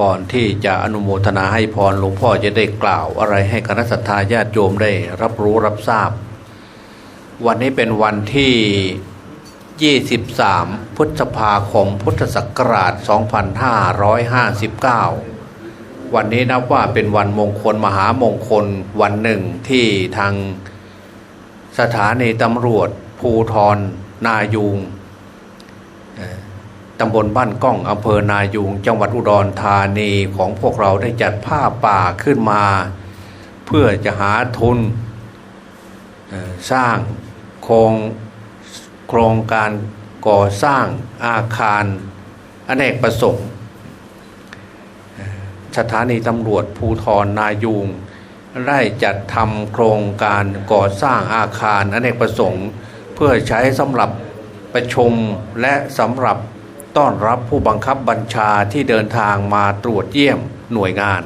ก่อนที่จะอนุโมทนาให้พรหลวงพ่อจะได้กล่าว อะไรให้คณะสัตยาญาติโยมได้รับรู้รับทราบ วันนี้เป็นวันที่ 23 พฤษภาคมพุทธศักราช 2559 วันนี้นับว่าเป็นวันมงคลมหามงคลวันหนึ่งที่ทางสถานีตำรวจภูทรนายูง ตำบลบ้านก้องอำเภอนายูงจังหวัดอุดรธานีของพวกเราได้จัดผ้าป่าขึ้นมา เพื่อจะหาทุนสร้างโครงโครงการก่อสร้างอาคารอเนกประสงค์ สถานีตำรวจภูทรนายูงได้จัดทำโครงการก่อสร้างอาคารอเนกประสงค์ เพื่อใช้สำหรับประชุมและสำหรับ ต้อนรับผู้บังคับบัญชาที่เดินทางมาตรวจเยี่ยมหน่วยงาน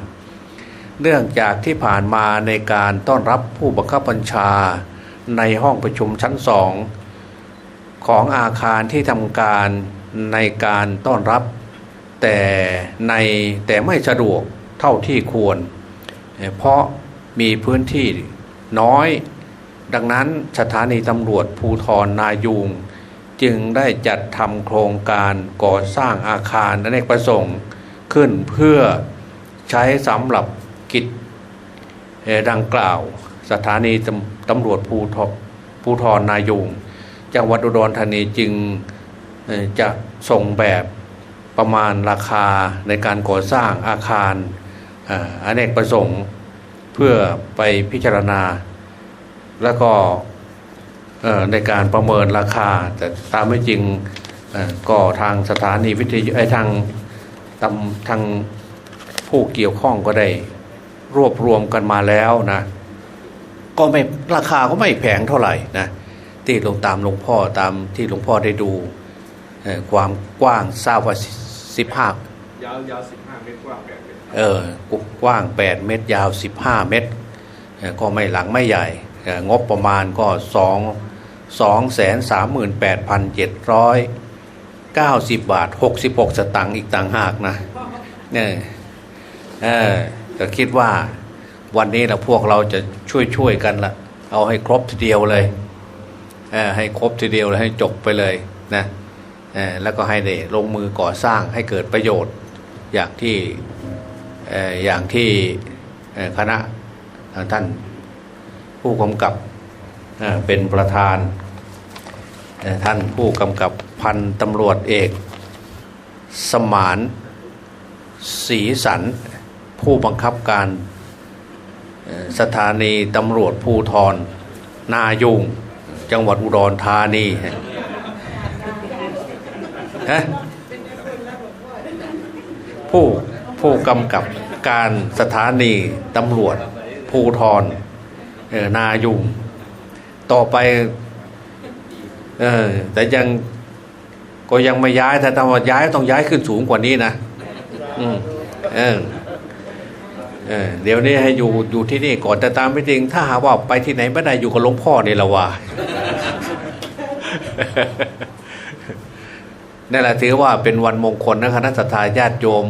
เนื่องจากที่ผ่านมาในการต้อนรับผู้บังคับบัญชาในห้องประชุมชั้นสองของอาคารที่ทำการในการต้อนรับ แต่ในแต่ไม่สะดวกเท่าที่ควร เพราะมีพื้นที่น้อย ดังนั้นสถานีตำรวจภูทรนายูง จึงได้จัดทำโครงการก่อสร้างอาคารอเนกประสงค์ขึ้นเพื่อใช้สำหรับกิจดังกล่าว สถานีตำรวจภูทรภูทรนายูงจังหวัดอุดรธานีจึงจะส่งแบบประมาณราคาในการก่อสร้างอาคารอเนกประสงค์ เพื่อไปพิจารณา แล้วก็ ในการประเมินราคา แต่ตามไม่จริงเอ่อก็ทางสถานีวิทยุไอ้ยทางตำทางผู้เกี่ยวข้องก็ได้รวบรวมกันมาแล้วนะก็ไม่ราคาก็ไม่แพงเท่าไหร่นะที่ลงตามหลวงพ่อตามที่หลวงพ่อได้ดูเอ่อความกว้างทราบว่าสิบห้ายาวยาวสิบห้าเมตรกว้างแปดเมตรเออกว้าง8เมตรยาว15เมตรเอ่อก็ไม่หลังไม่ใหญ่เอ่องบประมาณก็2 2 3 8 7 9 0 บาท 66 สตังค์อีกต่างหากนะเนี่ยเออก็คิดว่าวันนี้นะพวกเราจะช่วยช่วยกันละเอาให้ครบทีเดียวเลยเออให้ครบทีเดียวเลยให้จบไปเลยนะเออแล้วก็ให้ได้ลงมือก่อสร้างให้เกิดประโยชน์อย่างที่เอออย่างที่คณะท่านผู้กำกับ เป็นประธาน ท่านผู้กำกับพันตำรวจเอก สมานศรีสัน ผู้บังคับการสถานีตำรวจภูทร นายุง จังหวัดอุดรธานีฮะผู้ผู้กำกับการสถานีตำรวจภูทรนายุง ต่อไปเออแต่ยังก็ยังไม่ย้ายถ้าทำว่าย้ายต้องย้ายขึ้นสูงกว่านี้นะอืมเออเออเดี๋ยวนี้ให้อยู่อยู่ที่นี่ก่อนแต่ตามไม่จริง ถ้าหาว่าไปที่ไหนไม่ได้อยู่กับหลวงพ่อเนี่ยละว่านั่นแหละถือว่าเป็นวันมงคลนะคณะสัตยาญาติโยม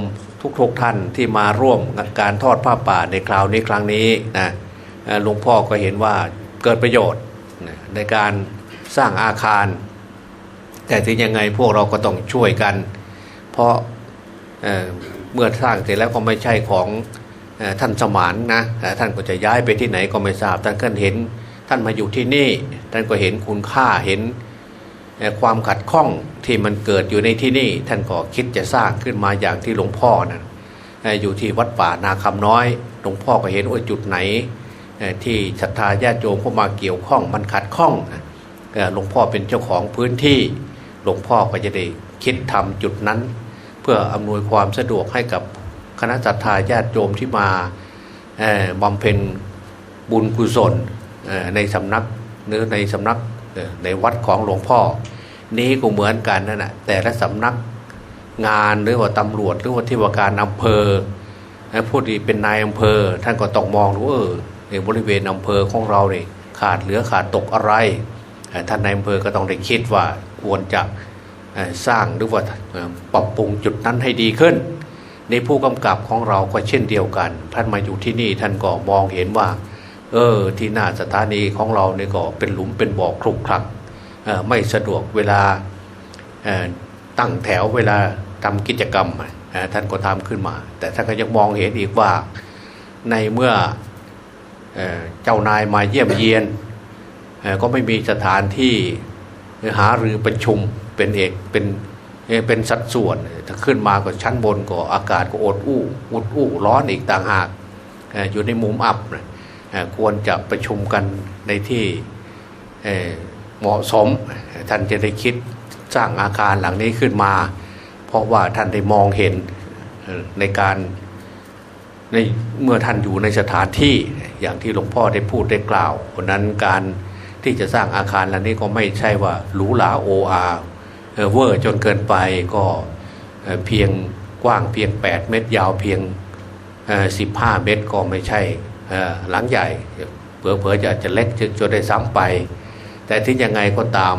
ทุกๆทท่านที่มาร่วมการทอดผ้าป่าในคราวนี้ครั้งนี้นะหลวงพ่อก็เห็นว่าเกิดประโยชน์ ในการสร้างอาคาร แต่ถึงยังไงพวกเราก็ต้องช่วยกัน เพราะเเมื่อสร้างเสร็จแล้วก็ไม่ใช่ของท่านสมานนะท่านก็จะย้ายไปที่ไหนก็ไม่ทราบท่านก็เห็นท่านมาอยู่ที่นี่ ท่านก็เห็นคุณค่าเห็นความขัดข้องที่มันเกิดอยู่ในที่นี่ ท่านก็คิดจะสร้างขึ้นมาอย่างที่หลวงพ่อนะอยู่ที่วัดป่านาคำน้อย หลวงพ่อก็เห็นว่าจุดไหน ที่ศรัทธาญาติโยมเข้ามาเกี่ยวข้องมันขัดข้องนะหลวงพ่อเป็นเจ้าของพื้นที่ หลวงพ่อก็จะได้คิดทำจุดนั้น เพื่ออำนวยความสะดวกให้กับคณะศรัทธาญาติโยมที่มาบำเพ็ญบุญกุศลในสำนักหรือในสำนักในวัดของหลวงพ่อ นี้ก็เหมือนกันนั่นแหะแต่ละสำนักงานหรือว่าตำรวจหรือว่าที่ว่าการอำเภอผู้ที่เป็นนายอำเภอ ท่านก็ต้องมองดูเออ บริเวณอำเภอของเราเนี่ยขาดเหลือขาดตกอะไร ท่านนายอำเภอก็ต้องได้คิดว่าควรจะสร้างหรือว่าปรับปรุงจุดนั้นให้ดีขึ้น ในผู้กำกับของเราก็เช่นเดียวกัน ท่านมาอยู่ที่นี่ท่านก็มองเห็นว่า เออที่หน้าสถานีของเราเนี่ยก็เป็นหลุมเป็นบ่อครุกคลักไม่สะดวกเวลาตั้งแถวเวลาทำกิจกรรมท่านก็ทำขึ้นมา แต่ท่านก็ยังมองเห็นอีกว่าในเมื่อ เจ้านายมาเยี่ยมเยียน ก็ไม่มีสถานที่หาหรือประชุมเป็นเอกเป็นเป็นสัดส่วนถ้าขึ้นมาก็ชั้นบนก็อากาศก็อดอู้อุดอู้ร้อนอีกต่างหากอยู่ในมุมอับควรจะประชุมกันในที่เหมาะสมท่านจะได้คิดสร้างอาคารหลังนี้ขึ้นมา เพราะว่าท่านได้มองเห็นในการ ในเมื่อท่านอยู่ในสถานที่อย่างที่หลวงพ่อได้พูดได้กล่าวเพราะนั้นการที่จะสร้างอาคารหลังนี้ก็ไม่ใช่ว่าหรูหราโออาเอ่อเวอร์จนเกินไปก็เเพียงกว้างเพียง 8 เมตรยาวเพียงสิบห้าเมตรก็ไม่ใช่หลังใหญ่เผลอๆจะจะเล็กจนได้ซ้ำไป แต่ที่ยังไงก็ตาม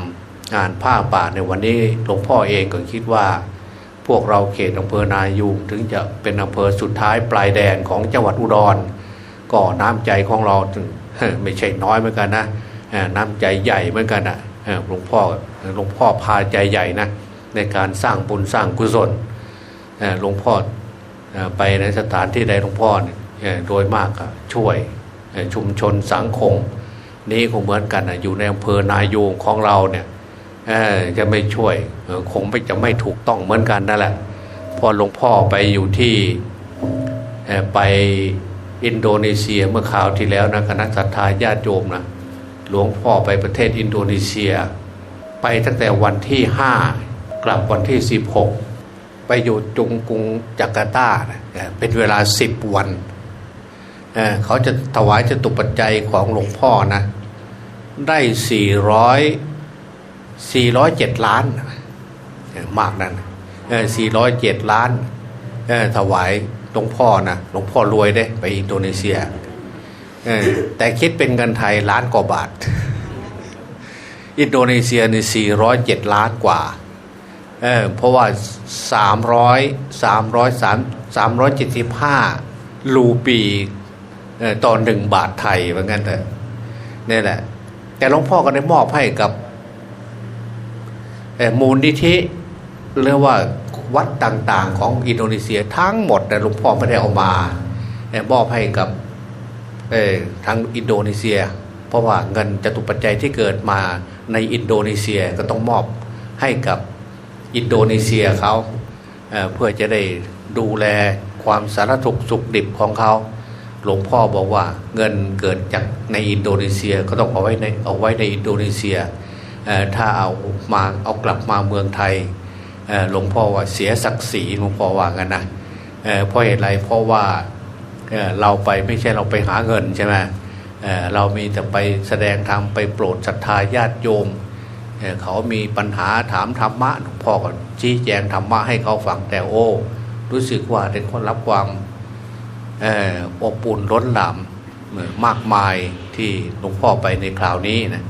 งานผ้าป่าในวันนี้หลวงพ่อเองก็คิดว่า พวกเราเขตอำเภอนายูงถึงจะเป็นอำเภอสุดท้ายปลายแดนของจังหวัดอุดรก็น้ำใจของเราไม่ใช่น้อยเหมือนกันนะน้ำใจใหญ่เหมือนกันนะหลวงพ่อหลวงพ่อพาใจใหญ่นะในการสร้างบุญสร้างกุศลหลวงพ่อไปในสถานที่ใดหลวงพ่อเนี่ยเอ่อโดยมากช่วยชุมชนสังคม นี้คงเหมือนกันนะอยู่ในอำเภอนายูงของเราเนี่ย จะไม่ช่วยคงไม่จะไม่ถูกต้องเหมือนกันนั่นแหละพอหลวงพ่อไปอยู่ที่ไปอินโดนีเซียเมื่อคราวที่แล้วนะคณะสัตยาญาติโยมนะหลวงพ่อไปประเทศอินโดนีเซีย ไปตั้งแต่วันที่ห้ากลับวันที่สิบหกไปอยู่จุงกรุงจาการ์ตานะเป็นเวลาสิบวันเเขาจะถวายจตุปัจจัยของหลวงพ่อนะได้สี่ ร้อยสี่ร้อยเจ็ดล้านมากนั้นสี่ร้อยเจ็ดล้านเออถวายหลวงพ่อนะหลวงพ่อรวยได้ไปอินโดนีเซียเออแต่คิดเป็นเงินไทยล้านกว่าบาท อินโดนีเซียในี่สี่ร้อยเจ็ดล้านกว่าเออเพราะว่าสามร้อยสามร้อยสามสามร้อยเจ็ดสิบห้ารูปีเออต่อหนึ่งบาทไทยเหมือนกันเถอะนี่แหละ แต่หลวงพ่อก็ได้มอบให้กับ มูลนิธิเรียกว่าวัดต่างๆ ของอินโดนีเซียทั้งหมดแต่หลวงพ่อไม่ได้เอามาเอ่อมอบให้กับทางอินโดนีเซีย เพราะว่าเงินจตุปัจจัยที่เกิดมาในอินโดนีเซียก็ต้องมอบให้กับอินโดนีเซียเขาเเพื่อจะได้ดูแลความสารทุกสุขดิบของเขาหลวงพ่อบอกว่าเงินเกิดจากในอินโดนีเซียก็ต้องเอาไว้ในเอาไว้ในอินโดนีเซีย ถ้าเอามาเอากลับมาเมืองไทยหลวงพ่อว่าเสียศักดิ์ศรีหลวงพ่อว่ากันนะเเพราะเหตุไรเพราะว่าเเราไปไม่ใช่เราไปหาเงินใช่ไหมเเรามีแต่ไปแสดงธรรมไปโปรดศรัทธาญาติโยมเเขามีปัญหาถามธรรมะหลวงพ่อก็ชี้แจงธรรมะให้เขาฟังแต่โอ้รู้สึกว่าได้คนรับความอบอุ่นล้นหลามมากมายที่หลวงพ่อไปในคราวนี้นะ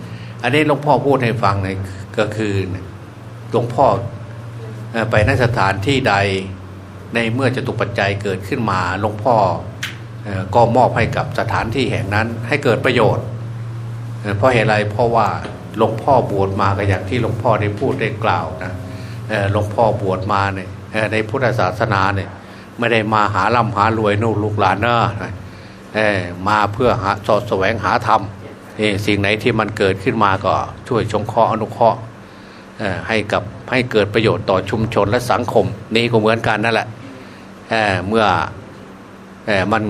อันนี้หลวงพ่อพูดให้ฟังเนี่ยก็คือหลวงพ่อไปนสถานที่ใดในเมื่อจะตุปัจจัยเกิดขึ้นมาหลวงพ่อก็มอบให้กับสถานที่แห่งนั้นให้เกิดประโยชน์ เพราะเหตุไรเพราะว่าหลวงพ่อบวชมาก็อย่างที่หลวงพ่อได้พูดได้กล่าวนะหลวงพ่อบวชมาเนี่ยในพุทธศาสนาเนี่ยไม่ได้มาหาร่ำหารวยนู่นลูกหลานเนอะมาเพื่อหาสอดแสวงหาธรรม นี่สิ่งไหนที่มันเกิดขึ้นมาก็ช่วยชงเคราะห์อนุเคราะห์เอ่อให้กับให้เกิดประโยชน์ต่อชุมชนและสังคม นี่ก็เหมือนกันนั่นแหละเเมื่ออมัน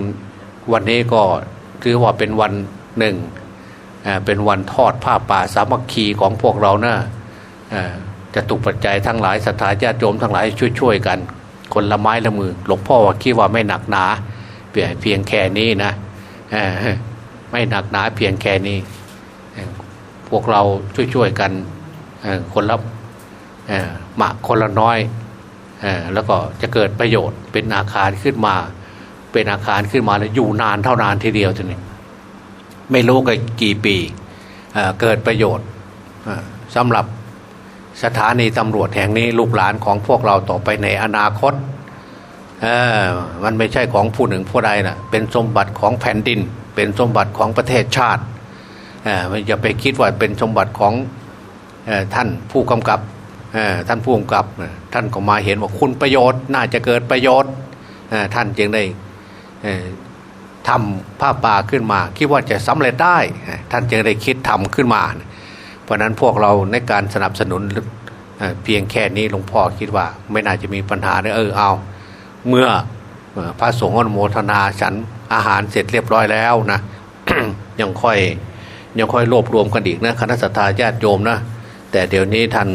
วันนี้ก็ถือว่าเป็นวันหนึ่งอ่าเป็นวันทอดผ้าป่าสามัคคีของพวกเรานะอ่าจะตุกปัจจัยทั้งหลายศรัทธาญาติโยมทั้งหลายช่วยๆกัน คนละไม้ละมือ หลวงพ่อว่าคิดว่าไม่หนักหนาเพียงเพียงแค่นี้นะ ไม่หนักหนาเพียงแค่นี้ พวกเราช่วยๆกันคนละหมากคนละน้อยแล้วก็จะเกิดประโยชน์เป็นอาคารขึ้นมา เป็นอาคารขึ้นมาแล้วอยู่นานเท่านานทีเดียวทีนี้ไม่รู้กันกี่ปีเเกิดประโยชน์สำหรับสถานีตำรวจแห่งนี้ลูกหลานของพวกเราต่อไปในอนาคตมันไม่ใช่ของผู้หนึ่งผู้ใดนะเป็นสมบัติของแผ่นดิน เป็นสมบัติของประเทศชาติอย่าไปคิดว่าเป็นสมบัติของท่านผู้กำกับท่านผู้กำกับท่านก็มาเห็นว่าคุณประโยชน์ น่าจะเกิดประโยชน์ท่านจึงได้ทำผ้าป่าขึ้นมา คิดว่าจะสำเร็จได้ ท่านจึงได้คิดทำขึ้นมา เพราะฉะนั้นพวกเราในการสนับสนุนเพียงแค่นี้หลวงพ่อคิดว่า ไม่น่าจะมีปัญหาเลยเออเอา เมื่อเอ่อพระสงฆ์อนุโมทนาฉัน อาหารเสร็จเรียบร้อยแล้วนะยังค่อยยังค่อยรวบรวมกันอีกนะคณะสัตยาญาติโยมนะแต่เดี๋ยวนี้ท่าน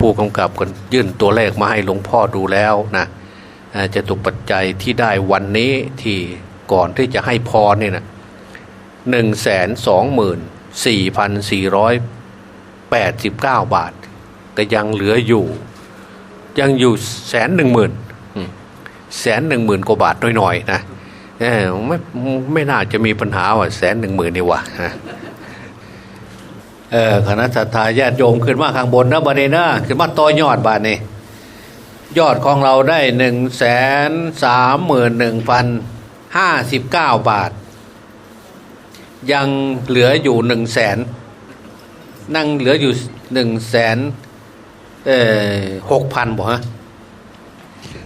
ผู้กำกับกันยื่นตัวเลขมาให้หลวงพ่อดูแล้วนะจะตุกปัจจัยที่ได้วันนี้ที่ก่อนที่จะให้พรเนี่ยนะหนึ่งแสนสองหมื่นสี่พันสี่ร้อยแปดสิบเก้าบาทแต่ยังเหลืออยู่ ยังอยู่แสนหนึ่งหมื่นแสนหนึ่งหมื่นกว่าบาทน่อยๆนะ เออไม่ไม่น่าจะมีปัญหาว่าแสนหนึ่งหมื่นนี่วะฮะเออคณะสัตยาญาติโยมขึ้นมาข้างบนนะบันนี้นะขึ้นมาต่อยอดบาทนี่ยอดของเราได้หนึ่งแสนสามหมื่นหนึ่งพันห้าสิบเก้าบาท ยังเหลืออยู่หนึ่งแสนนั่งเหลืออยู่หนึ่งแสนเออหกพันบ่ฮะ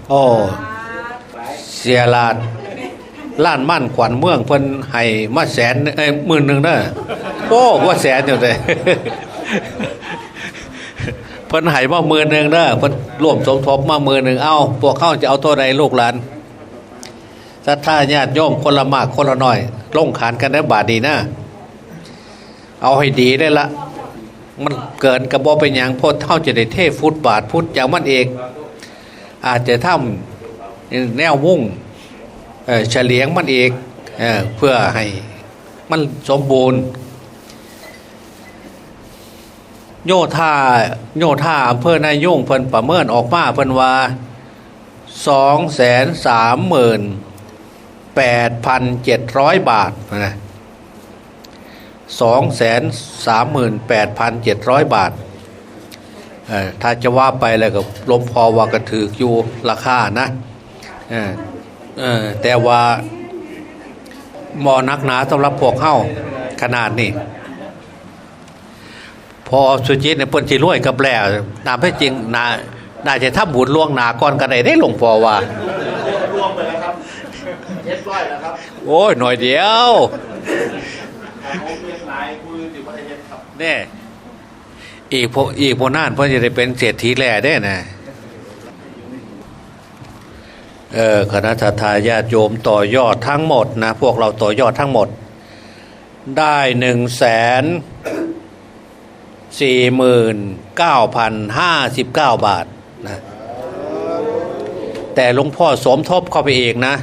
โอ้เสียลาด ล้านมั่นขวัญเมืองเพิ่นให้มาแสนเอ้ยหมื่นหนึ่งเด้อโอ้ว่าแสนอยู่เลยเพิ่นให้มาหมื่นหนึ่งเด้อเพิ่นร่วมสมทบมาหมื่นหนึ่งเอาพวกเขาจะเอาตัวใดลูกหลานศรัทธาญาติโยมคนละมากคนละน้อยลงขานกันได้บาทดีนะเอาให้ดีได้ละ มันเกินกระบอกเป็นอย่างพอเท่าจะได้เทฟุตบาทฟุตอย่างมันเอง อาจจะทำแนวมุ่ง เฉลียงมันเองเอเพื่อให้มันสมบูรณ์โยธาโยธาอำเภอนายงเพิ่นประเมินออกมาเพิ่นว่าสองแสนสามหมื่นแปดพันเจ็ดร้อยบาทนะสองแสนสามหมื่นแปดพันเจ็ดร้อยบาทถ้าจะว่าไปแล้วก็ลมพอว่ากระถืออยู่ราคานะ เออเออแต่ว่าหมอนักหนาสำหรับพวกเข้าขนาดนี้พอสุจิตเนี่ยเปิ้นสิรวยกับแล้วตามให้จริงนาน่าจะทำบุญล่วงหนาก่อนกันได้ได้หลวงพ่อว่ารวมไปแล้วครับเจ็ดร้อยแล้วครับ โอ้ยหน่อยเดียวผมเป็นนายคุยถึงประเทศครับเนี่ยอีกพวกอีกพวกน่านเพื่อจะได้เป็นเศรษฐีแร่ได้นะ เออคณะทาญาติโยมต่อยอดทั้งหมดนะพวกเราต่อยอดทั้งหมด ได้หนึ่งแสนสี่หมื่นเก้าพันห้าสิบเก้าบาทนะแต่หลวงพ่อสมทบเข้าไปเองนะ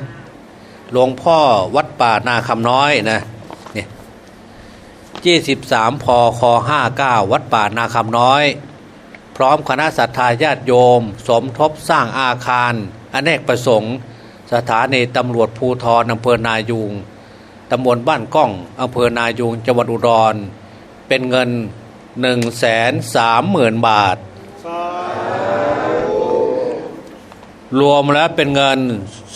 หลวงพ่อวัดป่านาคำน้อยนะเนี่ยยี่สิบสามพคห้าเก้าวัดป่านาคำน้อย พร้อมคณะศรัทธาญาติโยม สมทบสร้างอาคาร อเนกประสงค์ สถานีตำรวจภูทรอำเภอนายูงตำบลบ้านก้องอำเภอนายูงจังหวัดอุดร เป็นเงินหนึ่งแสนสามหมื่นบาท รวมแล้วเป็นเงิน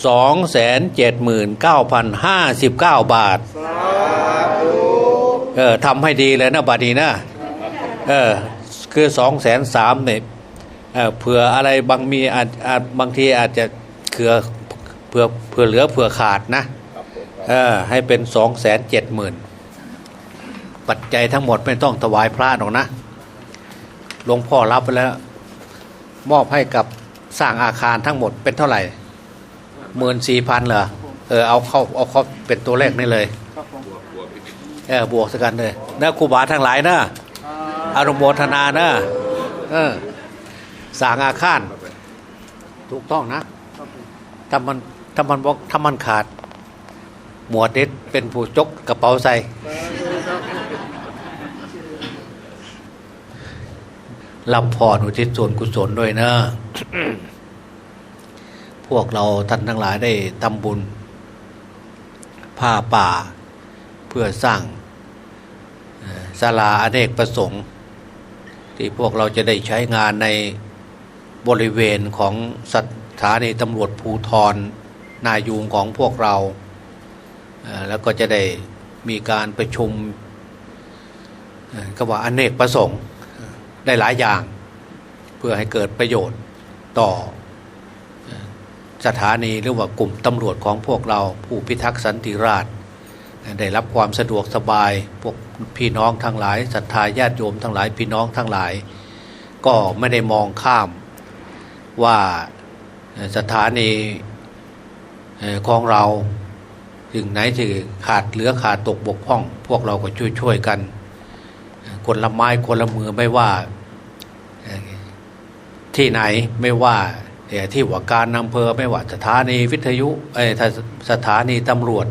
สองแสนเจ็ดหมื่นเก้าพันห้าสิบเก้าบาทเออทำให้ดีเลยนะบัดนี้นะเออคือสองแสนสามเนี่ย เออเผื่ออะไรบางมีอาจอาจบางทีอาจจะเผื่อเผื่อเผื่อเหลือเผื่อขาดนะเออให้เป็นสองแสนเจ็ดหมื่นปัจจัยทั้งหมดไม่ต้องถวายพระหรอกนะหลวงพ่อรับไปแล้ว มอบให้กับสร้างอาคารทั้งหมดเป็นเท่าไหร่หมื่นสี่พันเหรอเออเอาเข้าเอาเข้าเป็นตัวเลขนี่เลยเออบวกสักกันเลยนะครูบาทั้งหลายนะอนุโมทนานะเออ สร้างอาคารถูกต้องนะถ้ามันถ้ามันบอกถ้ามันขาด หมวดเด็ดเป็นผู้จกกระเป๋าใส่รับพรอุทิศส่วนกุศลด้วยนะพวกเราท่านทั้งหลายได้ทำบุญผ้าป่า เพื่อสร้างศาลาอเนกประสงค์ ที่พวกเราจะได้ใช้งานใน บริเวณของสถานีตำรวจภูทรนายูงของพวกเรา แล้วก็จะได้มีการประชุมเอ่อก็ว่าอนเนกประสงค์ได้หลายอย่าง เพื่อให้เกิดประโยชน์ต่อเอ่อสถานีหรือว่ากลุ่มตำรวจของพวกเราผู้พิทักษ์สันติราษฎร์ได้รับความสะดวกสบายพวกพี่น้องทั้งหลายศรัทธาญาติโยมทั้งหลายพี่น้องทั้งหลาย ก็ไม่ได้มองข้าม ว่าสถานีของเราถึงไหนที่ขาดเหลือขาดตกบกพร่อง พวกเราก็ช่วยช่วยกัน คนละไม้คนละมือไม่ว่าที่ไหนไม่ว่าที่ว่าการอำเภอไม่ว่าสถานีวิทยุเอ่อถ้าสถานีตำรวจ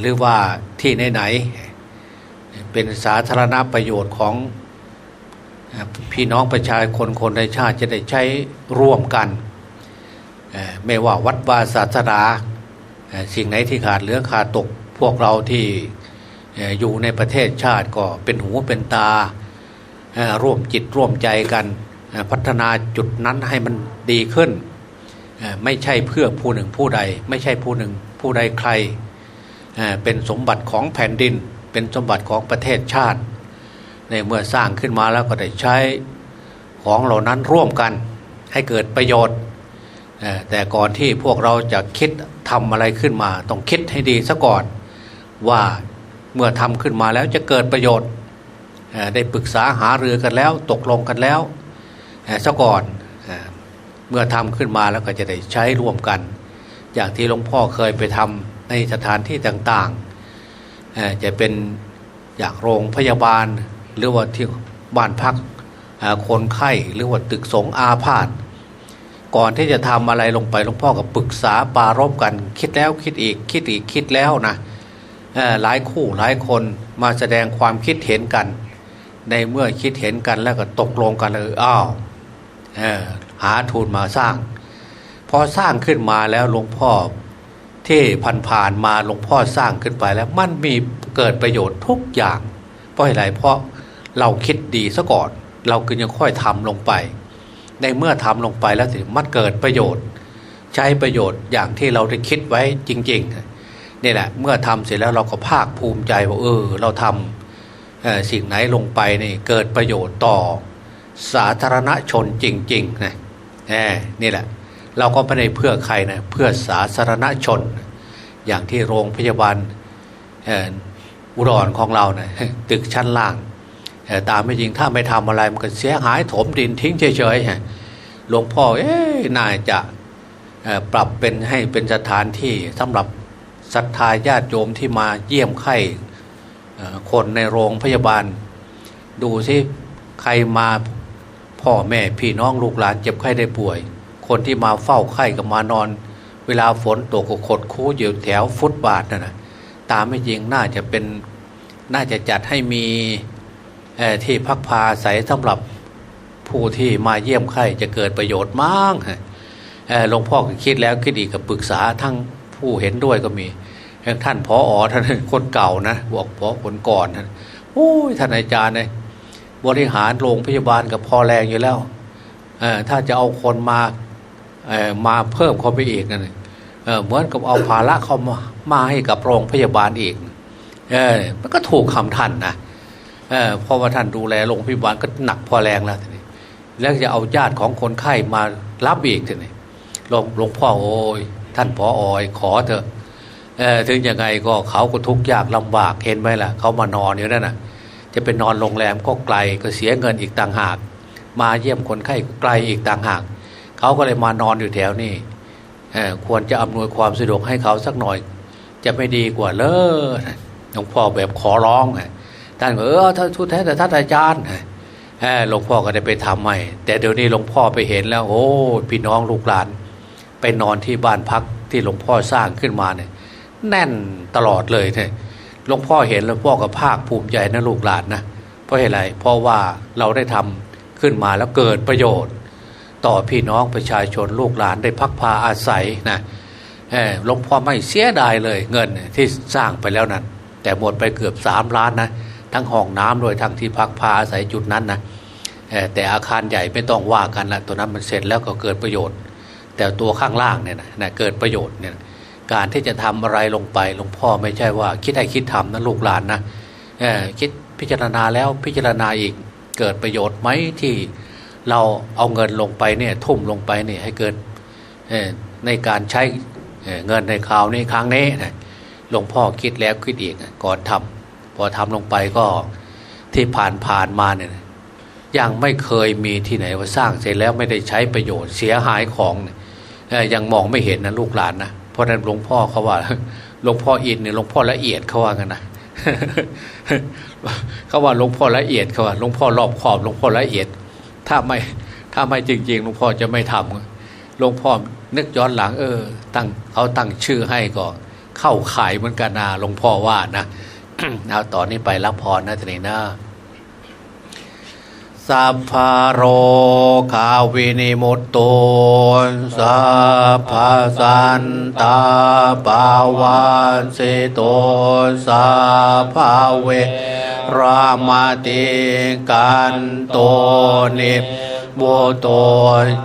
หรือว่าที่ไหนๆเป็นสาธารณประโยชน์ของ พี่น้องประชาชนคนในชาติจะได้ใช้ร่วมกัน ไม่ว่าวัดวาศาสนาสิ่งไหนที่ขาดเหลือขาดตกพวกเราที่อยู่ในประเทศชาติก็เป็นหูเป็นตาร่วมจิตร่วมใจกันพัฒนาจุดนั้นให้มันดีขึ้น ไม่ใช่เพื่อผู้หนึ่งผู้ใด ไม่ใช่ผู้หนึ่งผู้ใดใคร เป็นสมบัติของแผ่นดิน เป็นสมบัติของประเทศชาติ ในเมื่อสร้างขึ้นมาแล้วก็ได้ใช้ของเหล่านั้นร่วมกันให้เกิดประโยชน์ แต่ก่อนที่พวกเราจะคิดทำอะไรขึ้นมา ต้องคิดให้ดีซะก่อน ว่าเมื่อทำขึ้นมาแล้วจะเกิดประโยชน์ ได้ปรึกษาหารือกันแล้วตกลงกันแล้วซะก่อนเอเมื่อทำขึ้นมาแล้วก็จะได้ใช้ร่วมกัน อย่างที่หลวงพ่อเคยไปทำในสถานที่ต่างๆจะเป็นอย่างโรงพยาบาล หรือว่าที่บ้านพักคนไข้หรือว่าตึกสงอาพาธก่อนที่จะทำอะไรลงไปหลวงพ่อก็ปรึกษาปรารบกัน คิดแล้วคิดอีกคิดอีกคิดแล้วนะหลายคู่หลายคนมาแสดงความคิดเห็นกัน ในเมื่อคิดเห็นกันแล้วก็ตกลงกันเลยอ้าวเอ่อหาทุนมาสร้าง พอสร้างขึ้นมาแล้วหลวงพ่อที่ผ่านๆมาหลวงพ่อสร้างขึ้นไปแล้วมันมีเกิดประโยชน์ทุกอย่าง เพราะอะไรเพราะ เราคิดดีซะก่อน เราก็ยังค่อยทำลงไป ในเมื่อทำลงไปแล้วสิมันเกิดประโยชน์ ใช้ประโยชน์อย่างที่เราได้คิดไว้จริงๆนี่แหละเมื่อทำเสร็จแล้วเราก็ภาคภูมิใจว่าเออ เราทำเอ่อสิ่งไหนลงไปนี่เกิดประโยชน์ต่อสาธารณชนจริงๆนะนี่แหละ เราก็ไม่ได้เพื่อใครนะเพื่อสาธารณชน อย่างที่โรงพยาบาลอ,อ,อุดรของเรานะตึกชั้นล่าง ตามไม่จริงถ้าไม่ทำอะไรมันก็เสียหายถมดินทิ้งเฉยๆหลวงพ่อเอ๊น่าจะปรับเป็นให้เป็นสถานที่สำหรับศรัทธาญาติโยมที่มาเยี่ยมไข่คนในโรงพยาบาล ดูสิใครมาพ่อแม่พี่น้องลูกหลานเจ็บไข้ได้ป่วย คนที่มาเฝ้าไข้ก็มานอน เวลาฝนตกก็ขดคูอยู่แถวฟุตบาทนั่นนะตามไม่จริงน่าจะเป็นน่าจะจัดให้มี ที่พักพาอาศัยสำหรับผู้ที่มาเยี่ยมไข้จะเกิดประโยชน์มากหลวงพ่อคิดแล้วคิดอีกก็ปรึกษาทั้งผู้เห็นด้วยก็มี ท่านพออท่านคนเก่านะบอกพอคนก่อนท่านโอ้ยท่านอาจารย์เนี่ยบริหารโรงพยาบาลกับพอแรงอยู่แล้วถ้าจะเอาคนมามาเพิ่มเข้าไปอีกนั่นเหมือนกับเอาภาระเขามามาให้กับโรงพยาบาลอีก เออมันก็ถูกคำท่านนะ เออพราะว่าท่านดูแลโรงพยาบาลก็หนักพอแรงแล้วทีนี้แล้วจะเอาญาติของคนไข้มารับอีกทีนี้หลวงหลวงพ่อโอ้ยท่านพอออยขอเถอะถึงยังไงก็เขาก็ทุกข์ยากลำบากเห็นไหมล่ะเขามานอนอยู่นั่นน่ะ จะไปนอนโรงแรมก็ไกลก็เสียเงินอีกต่างหาก มาเยี่ยมคนไข้ไกลอีกต่างหากเขาก็เลยมานอนอยู่แถวนี้ควรจะอำนวยความสะดวกให้เขาสักหน่อย จะไม่ดีกว่าเลยหลวงพ่อแบบขอร้องฮะ ท่านก็เออท่านทุดแท้แต่ท่านอาจารย์ฮะเออหลวงพ่อก็ได้ไปทำใหม่ แต่เดี๋ยวนี้หลวงพ่อไปเห็นแล้ว โอ้พี่น้องลูกหลาน ไปนอนที่บ้านพักที่หลวงพ่อสร้างขึ้นมาเนี่ย แน่นตลอดเลยเนี่ยหลวงพ่อเห็นหลวงพ่อกับภาคภูมิใจนะลูกหลานนะเพราะอะไรเพราะว่าเราได้ทำขึ้นมาแล้วเกิดประโยชน์ ต่อพี่น้องประชาชนลูกหลานได้พักพาอาศัยนะหลวงพ่อไม่เสียดายเลยเงินที่สร้างไปแล้วนั้น แต่หมดไปเกือบสามล้านนะ ทั้งห้องน้ำด้วยทั้งที่พักพาอาศัยจุดนั้นนะแต่อาคารใหญ่ไม่ต้องว่ากันละตัวนั้นมันเสร็จแล้วก็เกิดประโยชน์ แต่ตัวข้างล่างเนี่ยนะเกิดประโยชน์เนี่ยการที่จะทำอะไรลงไปหลวงพ่อไม่ใช่ว่า คิดให้คิดทำนะลูกหลานนะคิดพิจารณาแล้วพิจารณาอีกเกิดประโยชน์ไหมที่เราเอาเงินลงไปเนี่ยทุ่มลงไปเนี่ยให้เกิดในการใช้เงินในคราวนี้ครั้งนี้หลวงพ่อคิดแล้วคิดอีกก่อนทำ พอทำลงไปก็ที่ผ่านผ่านมาเนี่ยยังไม่เคยมีที่ไหนว่าสร้างเสร็จแล้วไม่ได้ใช้ประโยชน์เสียหายของเนี่ยเอ่อยังมองไม่เห็นนะลูกหลานนะเพราะนั้นหลวงพ่อเขาว่าหลวงพ่ออินเนี่ยหลวงพ่อละเอียดเขาว่ากันนะเขาว่าหลวงพ่อละเอียดเขาว่าหลวงพ่อรอบขอบหลวงพ่อละเอียด ถ้าไม่ถ้าไม่จริงๆหลวงพ่อจะไม่ทำหลวงพ่อนึกย้อนหลังเออ ตั้งเขาตั้งชื่อให้ก็เข้าขายเหมือนกันนะหลวงพ่อว่านะ เอาตอนนี้ไปรับพรนะทีนี้นะสัพพะโรคาวินิมุตโตสัพพะสันตาปาวานสิโตสัพพะเวรามาติกันโตนิ โต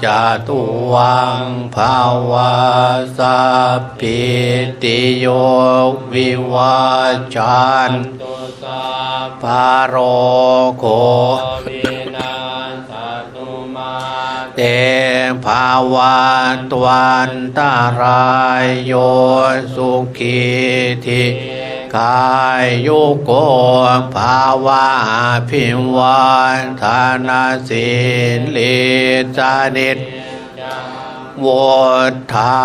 จาตุวังภาวาสัพพิติโยวิวาจันตุสัพพะโรโค เตภาวันตวันตารายโยสุขีทิกายยุโกภาวะพิมวันธนาสินลิจานิตวุฒา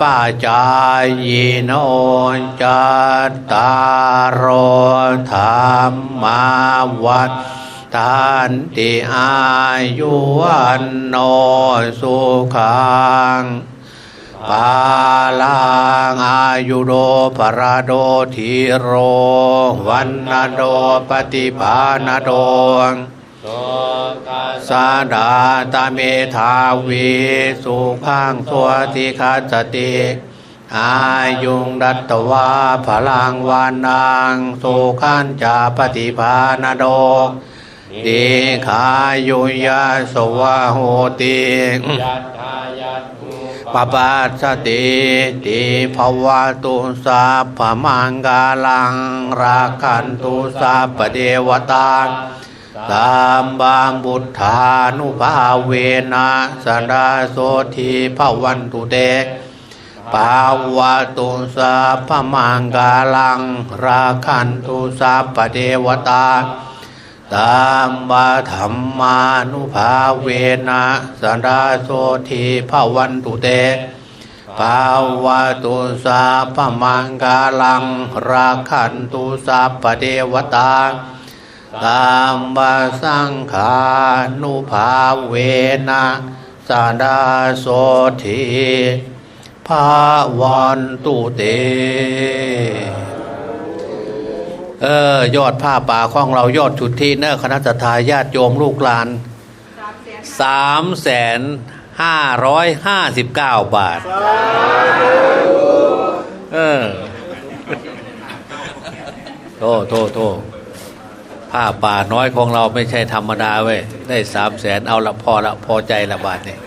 ปาจายโนจัตตารโอธรรมาวัฏ ตันติอายุวันโนสุขังปาลังอายุโดปราโดทีโร วันนาโดปฏิภาณโดสาดาตาเมธาวีสุขังสวติคัสติอายุงดัตตวาพลังวานังสุขันจาปฏิภาณโด ดีขายุยาสวะโหติปปัสสติติภวตุสัพพมังกาลังราคันตุสัพพเทวตาตามบางบุตธานุภาเวนะสดาโสทีภวันตุเตปาวะตุสัพพมังกาลังราคันตุสัพพเทวตาตา ตามบาธรรมานุภาเวนะสันดาโสทีภาวันตุเตภาวะตุสาพมังกาลัง ราคันตุสัพพเทวตา ตามบาสังขานุภาเวนะสันดาโสทีภาวันตุเต เออยอดผ้าป่าของเรายอดชุดที่เนอคณะทาญาติโยมลูกหลานสามแสนห้าร้อยห้าสิบเก้าบาท เออโทษโทษโทษผ้าป่าน้อยของเราไม่ใช่ธรรมดาเว้ย ได้สามแสนเอาละพอละพอใจละบาทเนี่ย